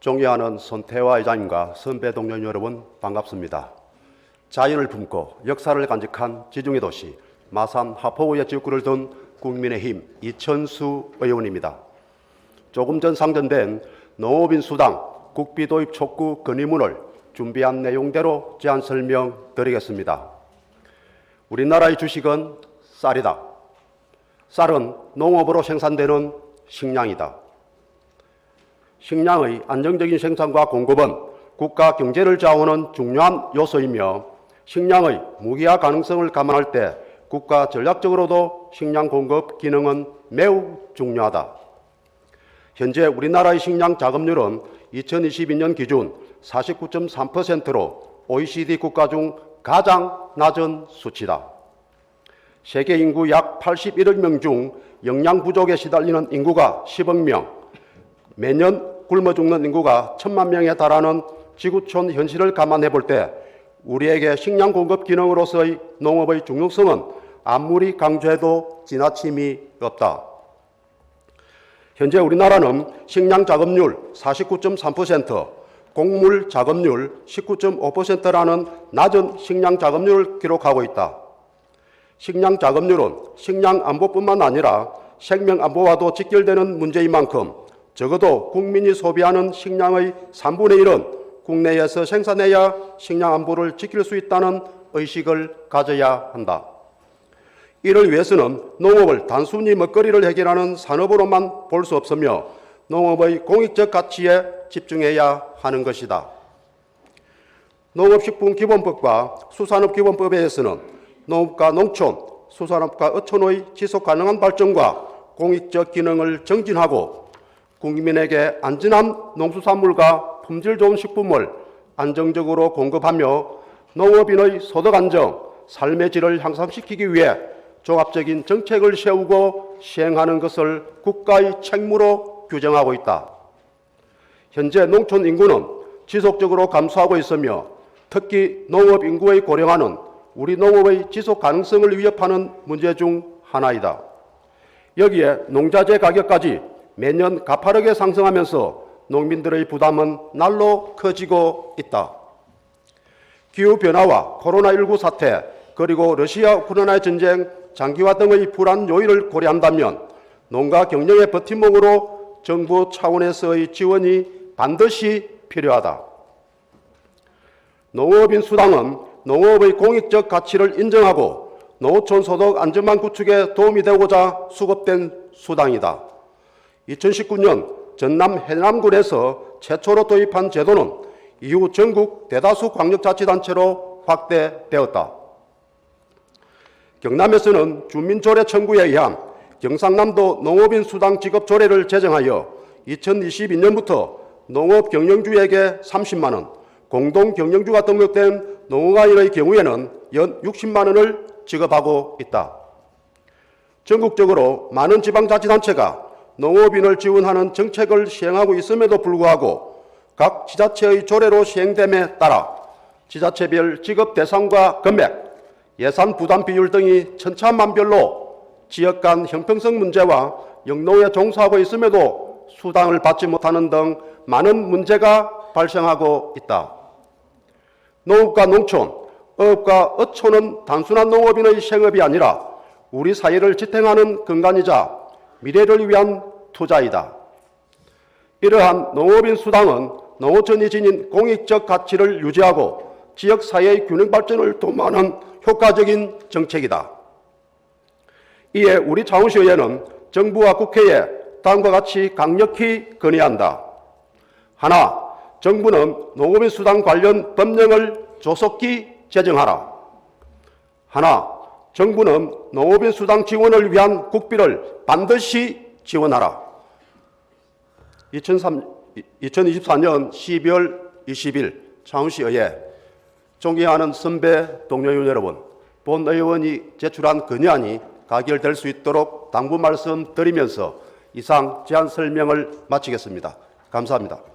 존경하는 손태화 회장님과 선배 동료 여러분 반갑습니다. 자연을 품고 역사를 간직한 지중해 도시 마산 하포구의 지역구를 둔 국민의힘 이천수 의원입니다. 조금 전 상정된 농업인 수당 국비 도입 촉구 건의문을 준비한 내용대로 제안 설명드리겠습니다. 우리나라의 주식은 쌀이다. 쌀은 농업으로 생산되는 식량이다. 식량의 안정적인 생산과 공급은 국가 경제를 좌우하는 중요한 요소이며 식량의 무기화 가능성을 감안할 때 국가 전략적으로도 식량 공급 기능은 매우 중요하다. 현재 우리나라의 식량 자급률은 2022년 기준 49.3%로 OECD 국가 중 가장 낮은 수치다. 세계 인구 약 81억 명 중 영양 부족에 시달리는 인구가 10억 명, 매년 굶어 죽는 인구가 천만 명에 달하는 지구촌 현실을 감안해 볼 때 우리에게 식량 공급 기능으로서의 농업의 중요성은 아무리 강조해도 지나침이 없다. 현재 우리나라는 식량 작업률 49.3%, 곡물 작업률 19.5%라는 낮은 식량 작업률을 기록하고 있다. 식량 작업률은 식량 안보뿐만 아니라 생명 안보와도 직결되는 문제인 만큼 적어도 국민이 소비하는 식량의 3분의 1은 국내에서 생산해야 식량 안보를 지킬 수 있다는 의식을 가져야 한다. 이를 위해서는 농업을 단순히 먹거리를 해결하는 산업으로만 볼 수 없으며 농업의 공익적 가치에 집중해야 하는 것이다. 농업식품기본법과 수산업기본법에서는 농업과 농촌, 수산업과 어촌의 지속가능한 발전과 공익적 기능을 정진하고 국민에게 안전한 농수산물과 품질 좋은 식품을 안정적으로 공급하며 농업인의 소득 안정, 삶의 질을 향상시키기 위해 종합적인 정책을 세우고 시행하는 것을 국가의 책무로 규정하고 있다. 현재 농촌 인구는 지속적으로 감소하고 있으며 특히 농업 인구의 고령화는 우리 농업의 지속 가능성을 위협하는 문제 중 하나이다. 여기에 농자재 가격까지 매년 가파르게 상승하면서 농민들의 부담은 날로 커지고 있다. 기후변화와 코로나19 사태, 그리고 러시아 우크라이나 전쟁 장기화 등의 불안 요인을 고려한다면 농가 경영의 버팀목으로 정부 차원에서의 지원이 반드시 필요하다. 농업인 수당은 농업의 공익적 가치를 인정하고 농어촌 소득 안전망 구축에 도움이 되고자 수급된 수당이다. 2019년 전남 해남군에서 최초로 도입한 제도는 이후 전국 대다수 광역자치단체로 확대되었다. 경남에서는 주민조례 청구에 의한 경상남도 농업인 수당 지급 조례를 제정하여 2022년부터 농업 경영주에게 30만 원, 공동 경영주가 등록된 농어가인의 경우에는 연 60만 원을 지급하고 있다. 전국적으로 많은 지방자치단체가 농업인을 지원하는 정책을 시행하고 있음에도 불구하고 각 지자체의 조례로 시행됨에 따라 지자체별 지급 대상과 금액, 예산 부담 비율 등이 천차만별로 지역 간 형평성 문제와 영농에 종사하고 있음에도 수당을 받지 못하는 등 많은 문제가 발생하고 있다. 농업과 농촌, 어업과 어촌은 단순한 농업인의 생업이 아니라 우리 사회를 지탱하는 근간이자 미래를 위한 투자이다. 이러한 농업인 수당은 농어촌이 지닌 공익적 가치를 유지하고 지역 사회의 균형 발전을 도모하는 효과적인 정책이다. 이에 우리 창원시의회는 정부와 국회에 다음과 같이 강력히 건의한다. 하나, 정부는 농업인 수당 관련 법령을 조속히 제정하라. 하나, 정부는 농업인 수당 지원을 위한 국비를 반드시 지원하라. 2003, 2024년 12월 20일 창원시의회 존경하는 선배 동료 의원 여러분, 본 의원이 제출한 건의안이 가결될 수 있도록 당부 말씀드리면서 이상 제안 설명을 마치겠습니다. 감사합니다.